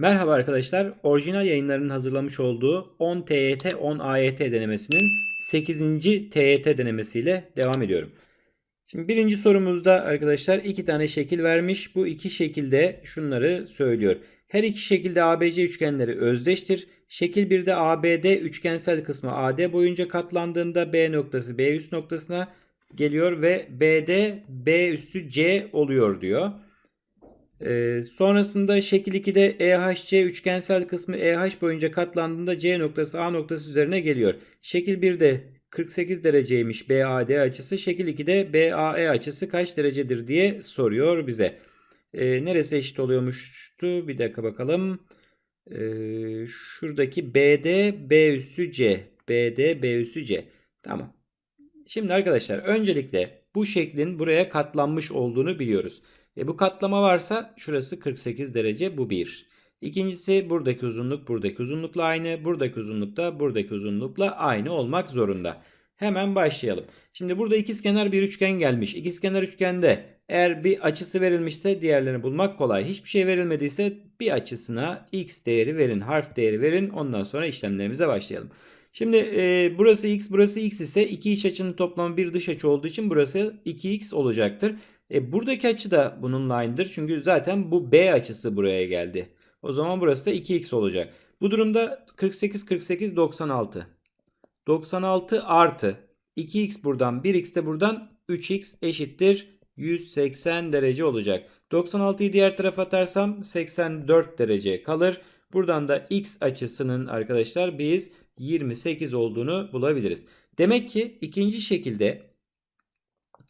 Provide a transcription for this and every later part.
Merhaba arkadaşlar. Orijinal yayınlarının hazırlamış olduğu 10 TYT 10 AYT denemesinin 8. TYT denemesiyle devam ediyorum. Şimdi birinci sorumuzda arkadaşlar iki tane şekil vermiş. Bu iki şekilde şunları söylüyor. Her iki şekilde ABC üçgenleri özdeştir. Şekil 1'de ABD üçgensel kısmı AD boyunca katlandığında B noktası B üst noktasına geliyor ve BD B üssü C oluyor diyor. Ee, sonrasında şekil 2'de EHC üçgensel kısmı EH boyunca katlandığında C noktası A noktası üzerine geliyor. Şekil 1'de 48 dereceymiş BAD açısı. Şekil 2'de BAE açısı kaç derecedir diye soruyor bize. Ee, neresi eşit oluyormuştu? Bir dakika bakalım. Ee, şuradaki BD B üssü C. BD B üssü C. Tamam. Şimdi arkadaşlar öncelikle bu şeklin buraya katlanmış olduğunu biliyoruz. E bu katlama varsa şurası 48 derece bu 1. İkincisi buradaki uzunluk buradaki uzunlukla aynı. Buradaki uzunluk da buradaki uzunlukla aynı olmak zorunda. Hemen başlayalım. Şimdi burada ikizkenar bir üçgen gelmiş. İkizkenar üçgende eğer bir açısı verilmişse diğerlerini bulmak kolay. Hiçbir şey verilmediyse bir açısına x değeri verin, harf değeri verin. Ondan sonra işlemlerimize başlayalım. Şimdi e, burası x, burası x ise iki iç açının toplamı bir dış açı olduğu için burası 2x olacaktır. E, buradaki açı da bununla aynıdır. Çünkü zaten bu B açısı buraya geldi. O zaman burası da 2x olacak. Bu durumda 48, 48, 96. 96 artı 2x buradan 1x de buradan 3x eşittir 180 derece olacak. 96'yı diğer tarafa atarsam 84 derece kalır. Buradan da x açısının arkadaşlar biz 28 olduğunu bulabiliriz. Demek ki ikinci şekilde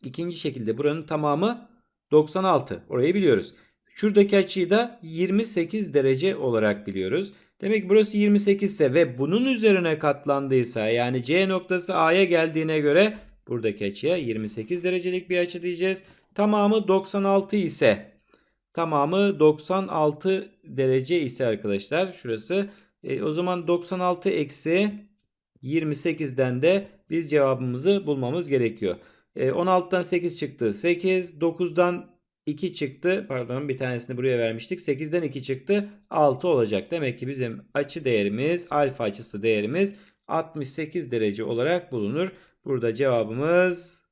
ikinci şekilde buranın tamamı 96. Orayı biliyoruz. Şuradaki açıyı da 28 derece olarak biliyoruz. Demek ki burası 28 ise ve bunun üzerine katlandıysa yani C noktası A'ya geldiğine göre buradaki açıya 28 derecelik bir açı diyeceğiz. Tamamı 96 ise tamamı 96 derece ise arkadaşlar şurası e, o zaman 96 eksi 28'den de biz cevabımızı bulmamız gerekiyor. E, 16'dan 8 çıktı 8 9'dan 2 çıktı. Pardon bir tanesini buraya vermiştik. 8'den 2 çıktı. 6 olacak. Demek ki bizim açı değerimiz alfa açısı değerimiz 68 derece olarak bulunur. Burada cevabımız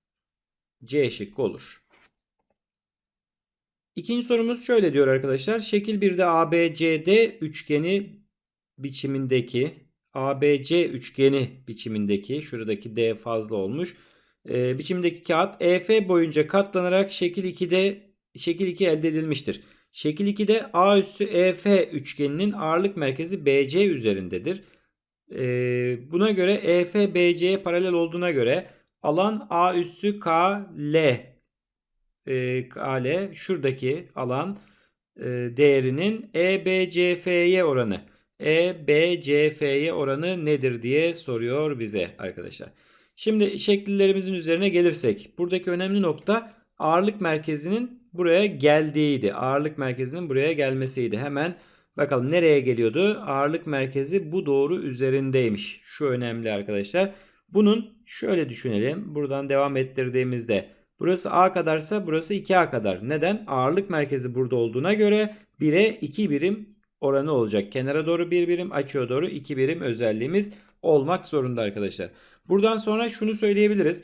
C şıkkı olur. İkinci sorumuz şöyle diyor arkadaşlar. Şekil 1'de ABCD üçgeni biçimindeki ABC üçgeni biçimindeki şuradaki D fazla olmuş. E, biçimdeki kağıt EF boyunca katlanarak şekil 2'de şekil 2 elde edilmiştir. Şekil 2'de A üssü EF üçgeninin ağırlık merkezi BC üzerindedir. Ee, buna göre EF BC'ye paralel olduğuna göre alan A üssü KL e, KL şuradaki alan e, değerinin EBCF'ye oranı EBCF'ye oranı nedir diye soruyor bize arkadaşlar. Şimdi şekillerimizin üzerine gelirsek buradaki önemli nokta ağırlık merkezinin buraya geldiğiydi. Ağırlık merkezinin buraya gelmesiydi. Hemen bakalım nereye geliyordu? Ağırlık merkezi bu doğru üzerindeymiş. Şu önemli arkadaşlar. Bunun şöyle düşünelim. Buradan devam ettirdiğimizde burası A kadarsa burası 2A kadar. Neden? Ağırlık merkezi burada olduğuna göre 1'e 2 birim oranı olacak. Kenara doğru 1 birim, açıya doğru 2 birim özelliğimiz olmak zorunda arkadaşlar. Buradan sonra şunu söyleyebiliriz.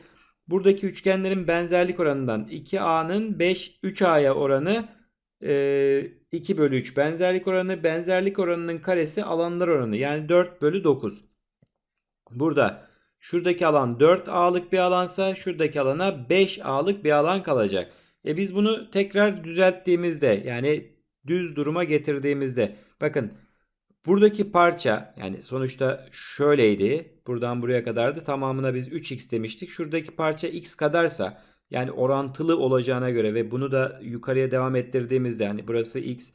Buradaki üçgenlerin benzerlik oranından 2A'nın 5 3A'ya oranı 2 bölü 3 benzerlik oranı. Benzerlik oranının karesi alanlar oranı. Yani 4 bölü 9. Burada şuradaki alan 4A'lık bir alansa şuradaki alana 5A'lık bir alan kalacak. E biz bunu tekrar düzelttiğimizde yani düz duruma getirdiğimizde bakın Buradaki parça yani sonuçta şöyleydi. Buradan buraya kadardı. Tamamına biz 3x demiştik. Şuradaki parça x kadarsa yani orantılı olacağına göre ve bunu da yukarıya devam ettirdiğimizde yani burası x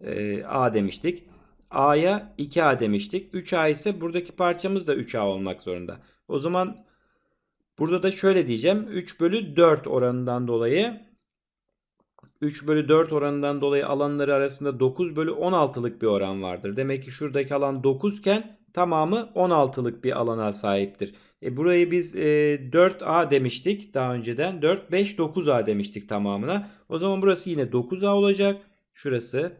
e, a demiştik. A'ya 2a demiştik. 3a ise buradaki parçamız da 3a olmak zorunda. O zaman burada da şöyle diyeceğim. 3 bölü 4 oranından dolayı 3 bölü 4 oranından dolayı alanları arasında 9 bölü 16'lık bir oran vardır. Demek ki şuradaki alan 9 iken tamamı 16'lık bir alana sahiptir. E burayı biz e, 4A demiştik daha önceden. 4, 5, 9A demiştik tamamına. O zaman burası yine 9A olacak. Şurası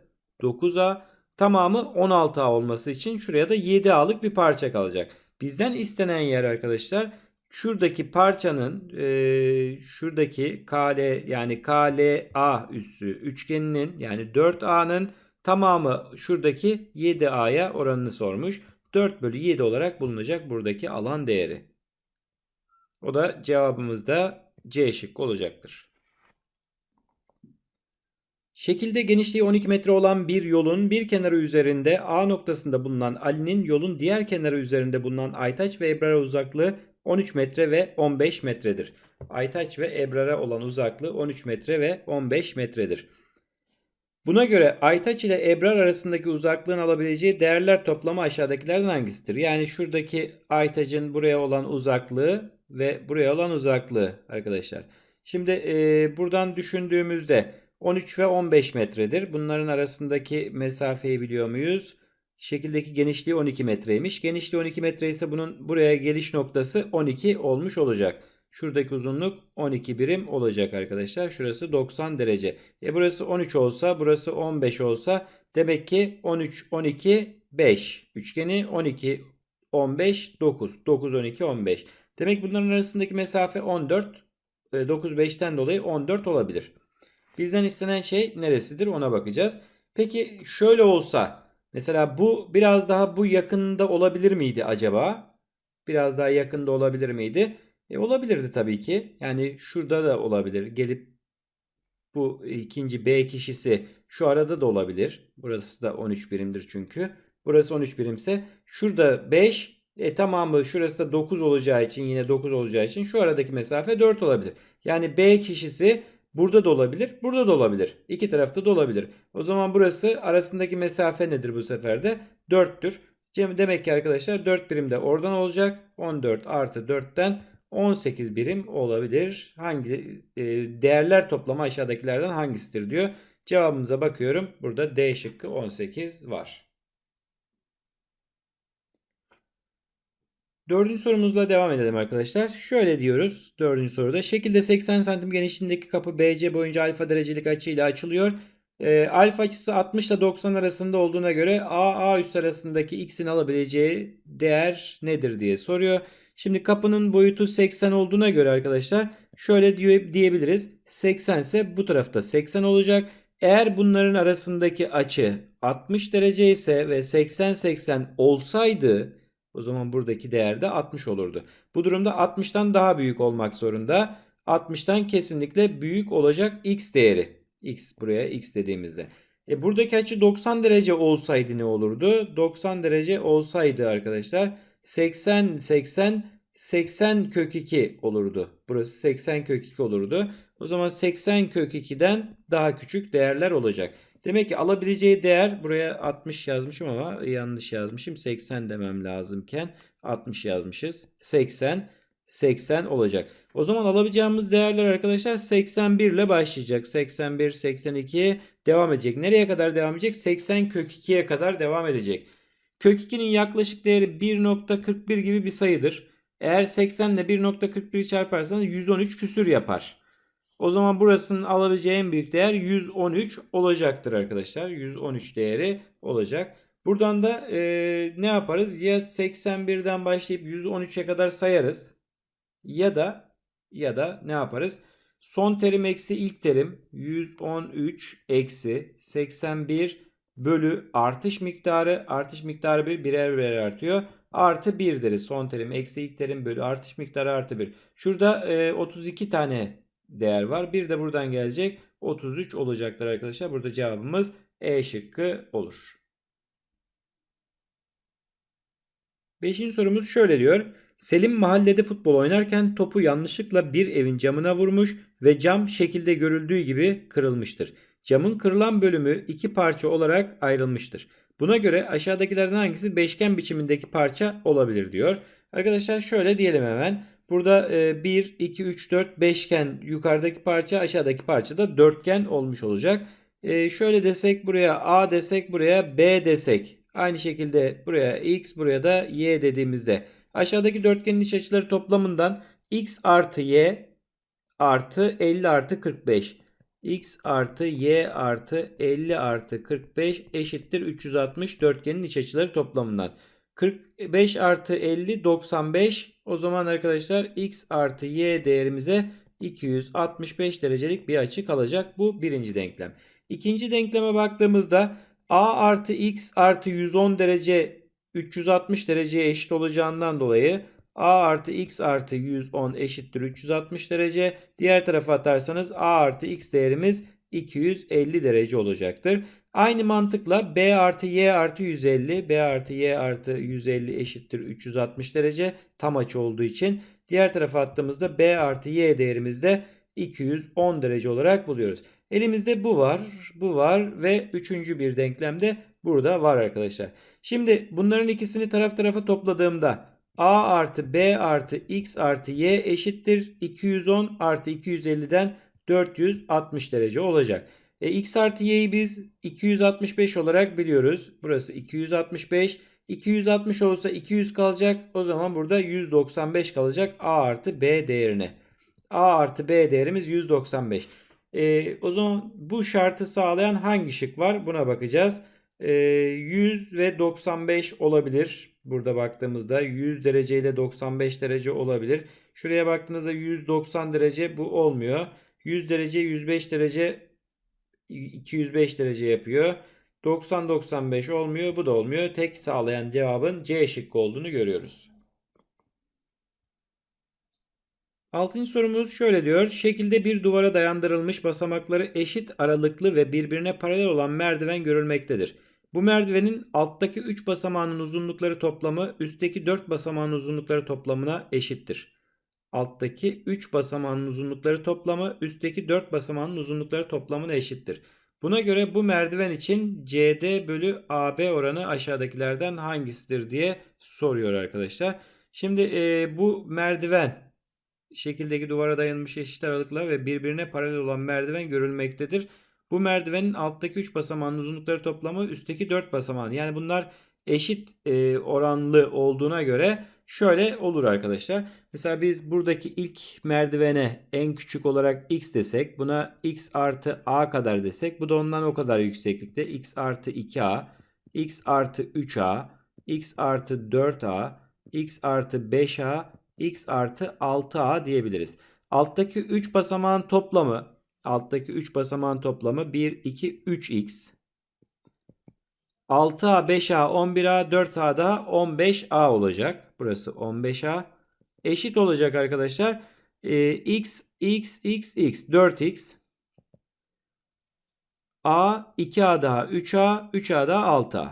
9A. Tamamı 16A olması için şuraya da 7A'lık bir parça kalacak. Bizden istenen yer arkadaşlar şuradaki parçanın e, şuradaki KL yani KLA üssü üçgeninin yani 4A'nın tamamı şuradaki 7A'ya oranını sormuş. 4 bölü 7 olarak bulunacak buradaki alan değeri. O da cevabımızda C şıkkı olacaktır. Şekilde genişliği 12 metre olan bir yolun bir kenarı üzerinde A noktasında bulunan Ali'nin yolun diğer kenarı üzerinde bulunan Aytaç ve Ebrar'a uzaklığı 13 metre ve 15 metredir. Aytaç ve Ebrar'a olan uzaklığı 13 metre ve 15 metredir. Buna göre Aytaç ile Ebrar arasındaki uzaklığın alabileceği değerler toplamı aşağıdakilerden hangisidir? Yani şuradaki Aytaç'ın buraya olan uzaklığı ve buraya olan uzaklığı arkadaşlar. Şimdi e, buradan düşündüğümüzde 13 ve 15 metredir. Bunların arasındaki mesafeyi biliyor muyuz? Şekildeki genişliği 12 metreymiş. Genişliği 12 metre ise bunun buraya geliş noktası 12 olmuş olacak. Şuradaki uzunluk 12 birim olacak arkadaşlar. Şurası 90 derece. E burası 13 olsa burası 15 olsa demek ki 13 12 5 üçgeni 12 15 9 9 12 15. Demek bunların arasındaki mesafe 14 9 5'ten dolayı 14 olabilir. Bizden istenen şey neresidir ona bakacağız. Peki şöyle olsa mesela bu biraz daha bu yakında olabilir miydi acaba? Biraz daha yakında olabilir miydi? E, olabilirdi tabii ki. Yani şurada da olabilir. Gelip bu ikinci B kişisi şu arada da olabilir. Burası da 13 birimdir çünkü. Burası 13 birimse şurada 5 e tamamı şurası da 9 olacağı için yine 9 olacağı için şu aradaki mesafe 4 olabilir. Yani B kişisi burada da olabilir, burada da olabilir. İki tarafta da olabilir. O zaman burası arasındaki mesafe nedir bu sefer de? 4'tür. Demek ki arkadaşlar 4 birim de oradan olacak. 14 artı 4'ten 18 birim olabilir. Hangi e, değerler toplamı aşağıdakilerden hangisidir diyor. Cevabımıza bakıyorum. Burada D şıkkı 18 var. Dördüncü sorumuzla devam edelim arkadaşlar. Şöyle diyoruz dördüncü soruda. Şekilde 80 santim genişliğindeki kapı BC boyunca alfa derecelik açı ile açılıyor. E, alfa açısı 60 ile 90 arasında olduğuna göre A, A üst arasındaki x'in alabileceği değer nedir diye soruyor. Şimdi kapının boyutu 80 olduğuna göre arkadaşlar şöyle diyebiliriz. 80 ise bu tarafta 80 olacak. Eğer bunların arasındaki açı 60 derece ise ve 80-80 olsaydı o zaman buradaki değer de 60 olurdu. Bu durumda 60'tan daha büyük olmak zorunda. 60'tan kesinlikle büyük olacak x değeri. x buraya x dediğimizde. E buradaki açı 90 derece olsaydı ne olurdu? 90 derece olsaydı arkadaşlar 80 80 80 kök 2 olurdu. Burası 80 kök 2 olurdu. O zaman 80 kök 2'den daha küçük değerler olacak. Demek ki alabileceği değer buraya 60 yazmışım ama yanlış yazmışım. 80 demem lazımken 60 yazmışız. 80 80 olacak. O zaman alabileceğimiz değerler arkadaşlar 81 ile başlayacak. 81, 82 devam edecek. Nereye kadar devam edecek? 80 kök 2'ye kadar devam edecek. Kök 2'nin yaklaşık değeri 1.41 gibi bir sayıdır. Eğer 80 ile 1.41 çarparsanız 113 küsür yapar. O zaman burasının alabileceği en büyük değer 113 olacaktır arkadaşlar. 113 değeri olacak. Buradan da e, ne yaparız? Ya 81'den başlayıp 113'e kadar sayarız. Ya da ya da ne yaparız? Son terim eksi ilk terim 113 eksi 81 bölü artış miktarı artış miktarı bir birer birer artıyor. Artı 1 deriz. Son terim eksi ilk terim bölü artış miktarı artı 1. Şurada e, 32 tane değer var. Bir de buradan gelecek 33 olacaktır arkadaşlar. Burada cevabımız E şıkkı olur. Beşinci sorumuz şöyle diyor. Selim mahallede futbol oynarken topu yanlışlıkla bir evin camına vurmuş ve cam şekilde görüldüğü gibi kırılmıştır. Camın kırılan bölümü iki parça olarak ayrılmıştır. Buna göre aşağıdakilerden hangisi beşgen biçimindeki parça olabilir diyor. Arkadaşlar şöyle diyelim hemen. Burada 1, 2, 3, 4 beşgen yukarıdaki parça aşağıdaki parça da dörtgen olmuş olacak. E, şöyle desek buraya A desek buraya B desek. Aynı şekilde buraya X buraya da Y dediğimizde aşağıdaki dörtgenin iç açıları toplamından X artı Y artı 50 artı 45. x artı y artı 50 artı 45 eşittir 360 dörtgenin iç açıları toplamından. 45 artı 50 95 o zaman arkadaşlar x artı y değerimize 265 derecelik bir açı kalacak. Bu birinci denklem. İkinci denkleme baktığımızda a artı x artı 110 derece 360 dereceye eşit olacağından dolayı a artı x artı 110 eşittir 360 derece. Diğer tarafa atarsanız a artı x değerimiz 250 derece olacaktır. Aynı mantıkla b artı y artı 150 b artı y artı 150 eşittir 360 derece tam açı olduğu için diğer tarafa attığımızda b artı y değerimiz de 210 derece olarak buluyoruz. Elimizde bu var, bu var ve üçüncü bir denklem de burada var arkadaşlar. Şimdi bunların ikisini taraf tarafa topladığımda a artı b artı x artı y eşittir 210 artı 250'den 460 derece olacak. E, x artı y'yi biz 265 olarak biliyoruz. Burası 265. 260 olsa 200 kalacak. O zaman burada 195 kalacak a artı b değerine. a artı b değerimiz 195. E, o zaman bu şartı sağlayan hangi şık var? Buna bakacağız. E, 100 ve 95 olabilir. Burada baktığımızda 100 derece ile 95 derece olabilir. Şuraya baktığınızda 190 derece bu olmuyor. 100 derece 105 derece 205 derece yapıyor. 90-95 olmuyor. Bu da olmuyor. Tek sağlayan cevabın C şıkkı olduğunu görüyoruz. Altıncı sorumuz şöyle diyor. Şekilde bir duvara dayandırılmış basamakları eşit aralıklı ve birbirine paralel olan merdiven görülmektedir. Bu merdivenin alttaki 3 basamağının uzunlukları toplamı üstteki 4 basamağın uzunlukları toplamına eşittir. Alttaki 3 basamağın uzunlukları toplamı üstteki 4 basamağın uzunlukları toplamına eşittir. Buna göre bu merdiven için CD bölü AB oranı aşağıdakilerden hangisidir diye soruyor arkadaşlar. Şimdi e, bu merdiven şekildeki duvara dayanmış eşit aralıkla ve birbirine paralel olan merdiven görülmektedir. Bu merdivenin alttaki 3 basamağın uzunlukları toplamı üstteki 4 basamağın. Yani bunlar eşit e, oranlı olduğuna göre şöyle olur arkadaşlar. Mesela biz buradaki ilk merdivene en küçük olarak x desek buna x artı a kadar desek bu da ondan o kadar yükseklikte x artı 2a x artı 3a x artı 4a x artı 5a x artı 6a diyebiliriz. Alttaki 3 basamağın toplamı alttaki 3 basamağın toplamı 1 2 3x 6A, 5A, 11A, 4A da 15A olacak. Burası 15A. Eşit olacak arkadaşlar. Ee, x, x, x, x. 4x. A, 2A daha 3A, 3A daha 6A.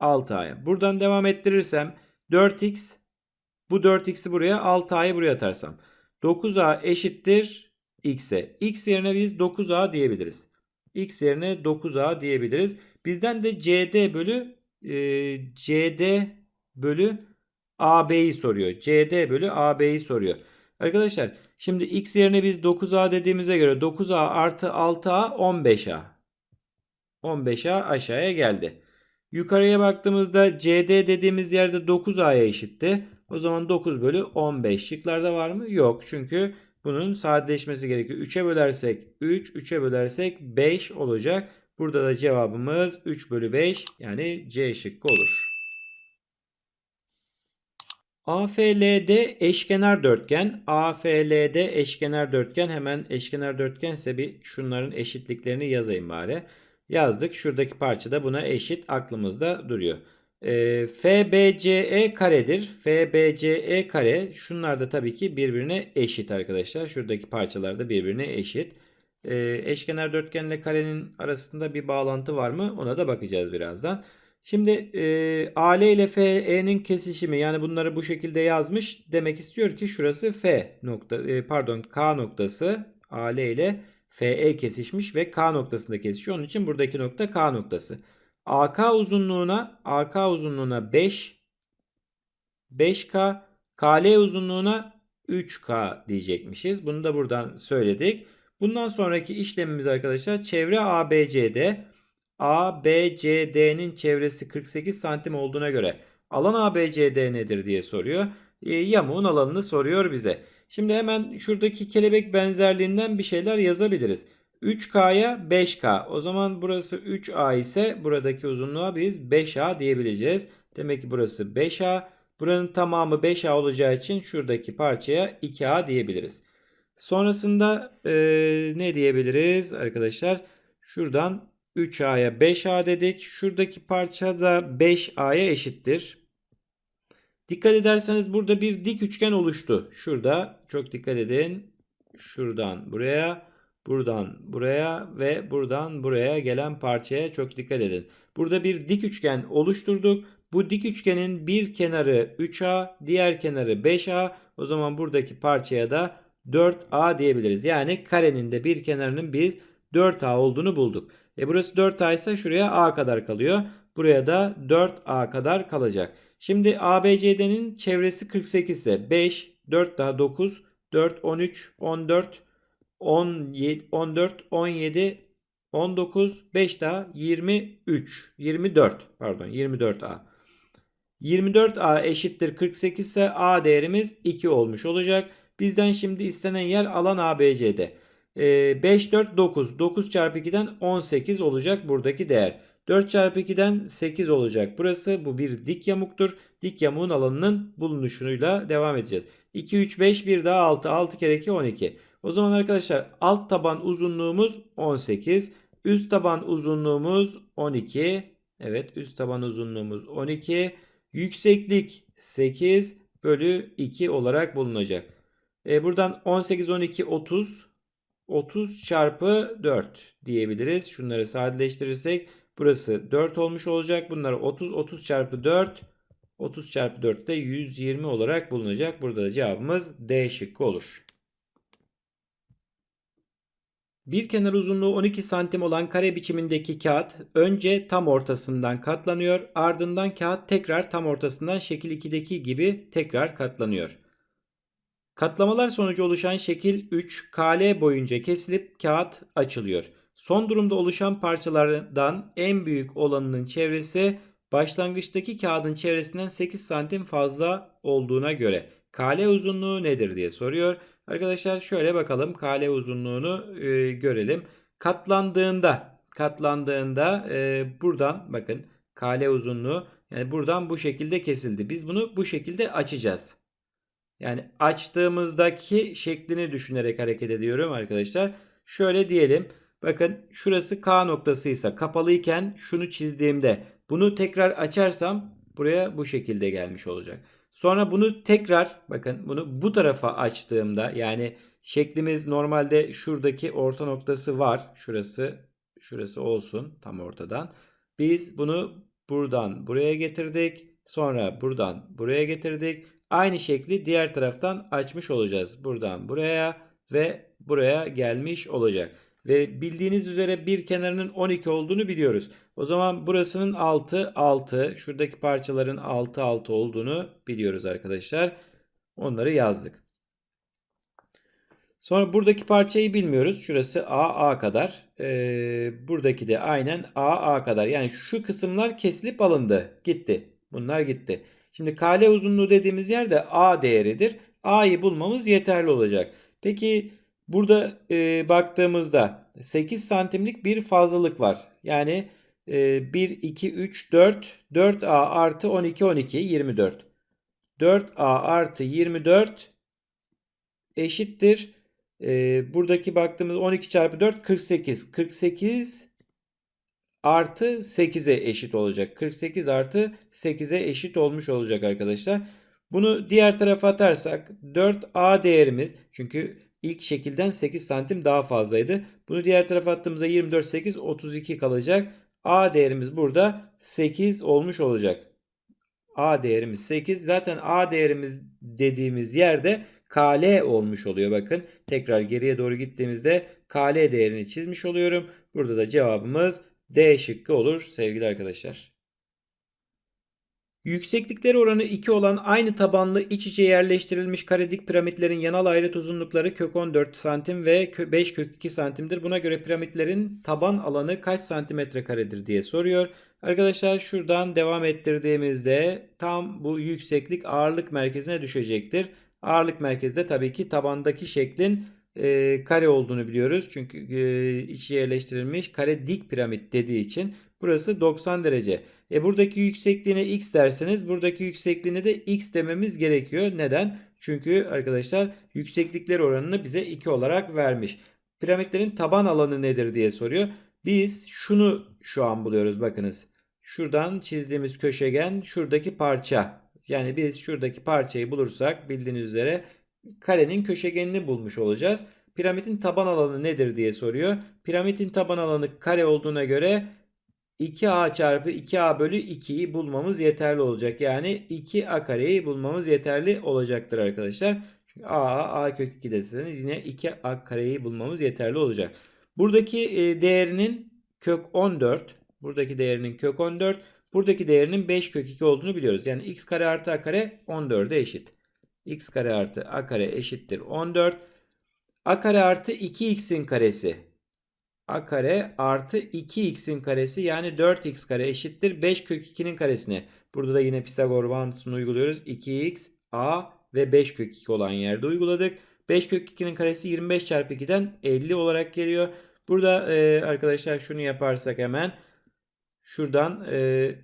6A'ya. Buradan devam ettirirsem 4x. Bu 4x'i buraya 6A'yı buraya atarsam. 9A eşittir x'e. x yerine biz 9A diyebiliriz. x yerine 9A diyebiliriz. Bizden de CD bölü e, CD bölü AB'yi soruyor. CD bölü AB'yi soruyor. Arkadaşlar şimdi x yerine biz 9A dediğimize göre 9A artı 6A 15A. 15A aşağıya geldi. Yukarıya baktığımızda CD dediğimiz yerde 9A'ya eşitti. O zaman 9 bölü 15 şıklarda var mı? Yok. Çünkü bunun sadeleşmesi gerekiyor. 3'e bölersek 3, 3'e bölersek 5 olacak. Burada da cevabımız 3 bölü 5 yani C şıkkı olur. AFLD eşkenar dörtgen. AFLD eşkenar dörtgen. Hemen eşkenar dörtgen ise bir şunların eşitliklerini yazayım bari. Yazdık. Şuradaki parça da buna eşit aklımızda duruyor. E, FBCE karedir. FBCE kare. Şunlar da tabii ki birbirine eşit arkadaşlar. Şuradaki parçalar da birbirine eşit. E, eşkenar dörtgenle karenin arasında bir bağlantı var mı? Ona da bakacağız birazdan. Şimdi e, AL ile FE'nin kesişimi yani bunları bu şekilde yazmış. Demek istiyor ki şurası F nokta e, pardon K noktası AL ile FE kesişmiş ve K noktasında kesişiyor. Onun için buradaki nokta K noktası. AK uzunluğuna AK uzunluğuna 5 5K KL uzunluğuna 3K diyecekmişiz. Bunu da buradan söyledik. Bundan sonraki işlemimiz arkadaşlar çevre ABCD. ABCD'nin çevresi 48 santim olduğuna göre alan ABCD nedir diye soruyor. E, yamuğun alanını soruyor bize. Şimdi hemen şuradaki kelebek benzerliğinden bir şeyler yazabiliriz. 3K'ya 5K. O zaman burası 3A ise buradaki uzunluğa biz 5A diyebileceğiz. Demek ki burası 5A. Buranın tamamı 5A olacağı için şuradaki parçaya 2A diyebiliriz. Sonrasında e, ne diyebiliriz arkadaşlar? Şuradan 3A'ya 5A dedik. Şuradaki parça da 5A'ya eşittir. Dikkat ederseniz burada bir dik üçgen oluştu. Şurada çok dikkat edin. Şuradan buraya, buradan buraya ve buradan buraya gelen parçaya çok dikkat edin. Burada bir dik üçgen oluşturduk. Bu dik üçgenin bir kenarı 3A, diğer kenarı 5A. O zaman buradaki parçaya da 4A diyebiliriz. Yani karenin de bir kenarının biz 4A olduğunu bulduk. E burası 4A ise şuraya A kadar kalıyor. Buraya da 4A kadar kalacak. Şimdi ABCD'nin çevresi 48 ise 5, 4 daha 9, 4, 13, 14, 17, 14, 17, 19, 5 daha 23, 24 pardon 24A. 24A eşittir 48 ise A değerimiz 2 olmuş olacak. Bizden şimdi istenen yer alan ABCD. Ee, 5, 4, 9. 9 çarpı 2'den 18 olacak buradaki değer. 4 çarpı 2'den 8 olacak. Burası bu bir dik yamuktur. Dik yamuğun alanının bulunuşuyla devam edeceğiz. 2, 3, 5, 1 daha 6. 6 kere 2, 12. O zaman arkadaşlar alt taban uzunluğumuz 18. Üst taban uzunluğumuz 12. Evet üst taban uzunluğumuz 12. Yükseklik 8 bölü 2 olarak bulunacak. E, buradan 18, 12, 30. 30 çarpı 4 diyebiliriz. Şunları sadeleştirirsek burası 4 olmuş olacak. Bunları 30, 30 çarpı 4. 30 çarpı 4 de 120 olarak bulunacak. Burada da cevabımız D şıkkı olur. Bir kenar uzunluğu 12 santim olan kare biçimindeki kağıt önce tam ortasından katlanıyor. Ardından kağıt tekrar tam ortasından şekil 2'deki gibi tekrar katlanıyor. Katlamalar sonucu oluşan şekil 3 KL boyunca kesilip kağıt açılıyor. Son durumda oluşan parçalardan en büyük olanının çevresi başlangıçtaki kağıdın çevresinden 8 santim fazla olduğuna göre KL uzunluğu nedir diye soruyor. Arkadaşlar şöyle bakalım KL uzunluğunu e, görelim. Katlandığında katlandığında e, buradan bakın KL uzunluğu yani buradan bu şekilde kesildi. Biz bunu bu şekilde açacağız. Yani açtığımızdaki şeklini düşünerek hareket ediyorum arkadaşlar. Şöyle diyelim. Bakın şurası K noktasıysa kapalıyken şunu çizdiğimde bunu tekrar açarsam buraya bu şekilde gelmiş olacak. Sonra bunu tekrar bakın bunu bu tarafa açtığımda yani şeklimiz normalde şuradaki orta noktası var. Şurası şurası olsun tam ortadan. Biz bunu buradan buraya getirdik. Sonra buradan buraya getirdik. Aynı şekli diğer taraftan açmış olacağız. Buradan buraya ve buraya gelmiş olacak. Ve bildiğiniz üzere bir kenarının 12 olduğunu biliyoruz. O zaman burasının 6 6. Şuradaki parçaların 6 6 olduğunu biliyoruz arkadaşlar. Onları yazdık. Sonra buradaki parçayı bilmiyoruz. Şurası A A kadar. Ee, buradaki de aynen A A kadar. Yani şu kısımlar kesilip alındı. Gitti. Bunlar gitti. Şimdi kale uzunluğu dediğimiz yer de A değeridir. A'yı bulmamız yeterli olacak. Peki burada e, baktığımızda 8 santimlik bir fazlalık var. Yani e, 1, 2, 3, 4, 4A artı 12, 12, 24. 4A artı 24 eşittir. E, buradaki baktığımız 12 çarpı 4 48. 48 artı 8'e eşit olacak. 48 artı 8'e eşit olmuş olacak arkadaşlar. Bunu diğer tarafa atarsak 4A değerimiz çünkü ilk şekilden 8 santim daha fazlaydı. Bunu diğer tarafa attığımızda 24 8 32 kalacak. A değerimiz burada 8 olmuş olacak. A değerimiz 8. Zaten A değerimiz dediğimiz yerde KL olmuş oluyor bakın. Tekrar geriye doğru gittiğimizde KL değerini çizmiş oluyorum. Burada da cevabımız D şıkkı olur sevgili arkadaşlar. Yükseklikleri oranı 2 olan aynı tabanlı iç içe yerleştirilmiş karedik piramitlerin yanal ayrıt uzunlukları kök 14 santim ve 5 kök 2 santimdir. Buna göre piramitlerin taban alanı kaç santimetre karedir diye soruyor. Arkadaşlar şuradan devam ettirdiğimizde tam bu yükseklik ağırlık merkezine düşecektir. Ağırlık merkezde tabii ki tabandaki şeklin e, kare olduğunu biliyoruz. Çünkü e, içi yerleştirilmiş kare dik piramit dediği için burası 90 derece. E buradaki yüksekliğine x derseniz buradaki yüksekliğine de x dememiz gerekiyor. Neden? Çünkü arkadaşlar yükseklikler oranını bize 2 olarak vermiş. Piramitlerin taban alanı nedir diye soruyor. Biz şunu şu an buluyoruz bakınız. Şuradan çizdiğimiz köşegen şuradaki parça. Yani biz şuradaki parçayı bulursak bildiğiniz üzere karenin köşegenini bulmuş olacağız. Piramidin taban alanı nedir diye soruyor. Piramidin taban alanı kare olduğuna göre 2a çarpı 2a bölü 2'yi bulmamız yeterli olacak. Yani 2a kareyi bulmamız yeterli olacaktır arkadaşlar. Çünkü a, a kök 2 deseniz yine 2a kareyi bulmamız yeterli olacak. Buradaki e, değerinin kök 14. Buradaki değerinin kök 14. Buradaki değerinin 5 kök 2 olduğunu biliyoruz. Yani x kare artı a kare 14'e eşit. X kare artı a kare eşittir 14. a kare artı 2x'in karesi. a kare artı 2x'in karesi yani 4x kare eşittir 5 kök 2'nin karesine. Burada da yine Pisagor bağıntısını uyguluyoruz. 2x, a ve 5 kök 2 olan yerde uyguladık. 5 kök 2'nin karesi 25 çarpı 2'den 50 olarak geliyor. Burada e, arkadaşlar şunu yaparsak hemen şuradan e,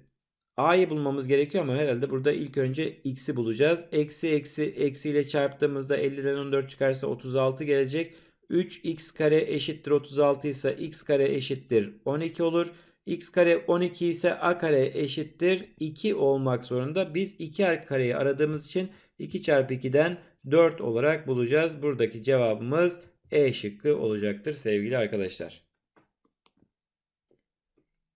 a'yı bulmamız gerekiyor ama herhalde burada ilk önce x'i bulacağız. Eksi eksi eksi ile çarptığımızda 50'den 14 çıkarsa 36 gelecek. 3x kare eşittir 36 ise x kare eşittir 12 olur. x kare 12 ise a kare eşittir 2 olmak zorunda. Biz 2 a kareyi aradığımız için 2 çarpı 2'den 4 olarak bulacağız. Buradaki cevabımız E şıkkı olacaktır sevgili arkadaşlar.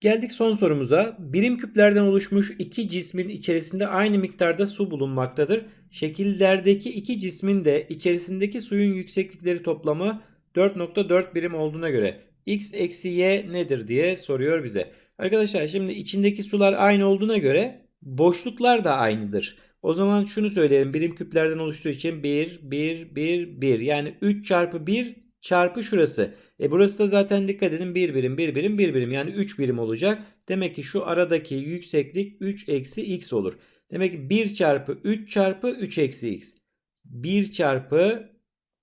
Geldik son sorumuza. Birim küplerden oluşmuş iki cismin içerisinde aynı miktarda su bulunmaktadır. Şekillerdeki iki cismin de içerisindeki suyun yükseklikleri toplamı 4.4 birim olduğuna göre x eksi y nedir diye soruyor bize. Arkadaşlar şimdi içindeki sular aynı olduğuna göre boşluklar da aynıdır. O zaman şunu söyleyelim. Birim küplerden oluştuğu için 1, 1, 1, 1. Yani 3 çarpı 1 çarpı şurası. E burası da zaten dikkat edin 1 birim, 1 birim, 1 birim. Yani 3 birim olacak. Demek ki şu aradaki yükseklik 3 eksi x olur. Demek ki 1 çarpı 3 çarpı 3 eksi x. 1 çarpı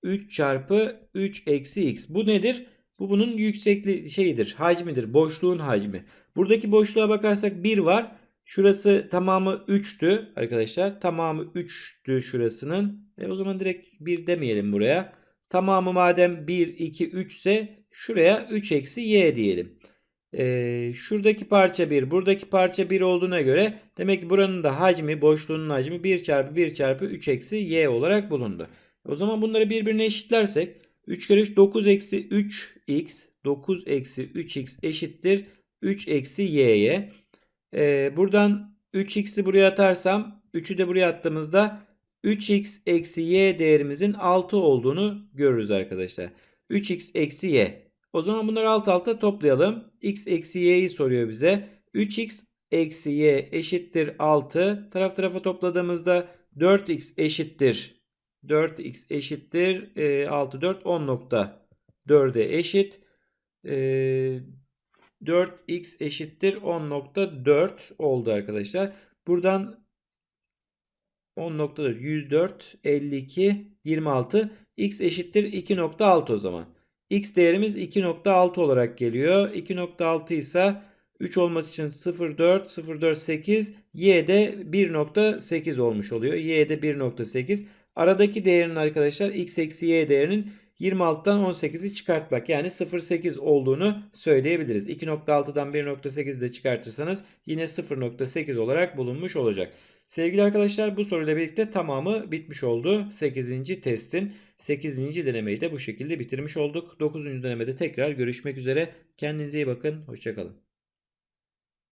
3 çarpı 3 eksi x. Bu nedir? Bu bunun yüksekliği şeyidir, hacmidir, boşluğun hacmi. Buradaki boşluğa bakarsak 1 var. Şurası tamamı 3'tü arkadaşlar. Tamamı 3'tü şurasının. E o zaman direkt 1 demeyelim buraya. Tamamı madem 1, 2, 3 ise şuraya 3 eksi y diyelim. E, şuradaki parça 1, buradaki parça 1 olduğuna göre demek ki buranın da hacmi, boşluğunun hacmi 1 çarpı 1 çarpı 3 eksi y olarak bulundu. O zaman bunları birbirine eşitlersek 3 kere 3 9 eksi 3x 9 eksi 3x eşittir 3 eksi y'ye. Ee, buradan 3x'i buraya atarsam 3'ü de buraya attığımızda 3x eksi y değerimizin 6 olduğunu görürüz arkadaşlar. 3x eksi y. O zaman bunları alt alta toplayalım. x eksi y'yi soruyor bize. 3x eksi y eşittir 6. Taraf tarafa topladığımızda 4x eşittir 4x eşittir e, 6 4 10.4'e eşit. E, 4x eşittir 10.4 oldu arkadaşlar. Buradan 10.4 104 52 26 x eşittir 2.6 o zaman. x değerimiz 2.6 olarak geliyor. 2.6 ise 3 olması için 0.4 0.4 y de 1.8 olmuş oluyor. y de 1.8 aradaki değerin arkadaşlar x eksi y değerinin 26'dan 18'i çıkartmak yani 0.8 olduğunu söyleyebiliriz. 2.6'dan 1.8 de çıkartırsanız yine 0.8 olarak bulunmuş olacak. Sevgili arkadaşlar bu soruyla birlikte tamamı bitmiş oldu. 8. testin 8. denemeyi de bu şekilde bitirmiş olduk. 9. denemede tekrar görüşmek üzere. Kendinize iyi bakın. Hoşçakalın.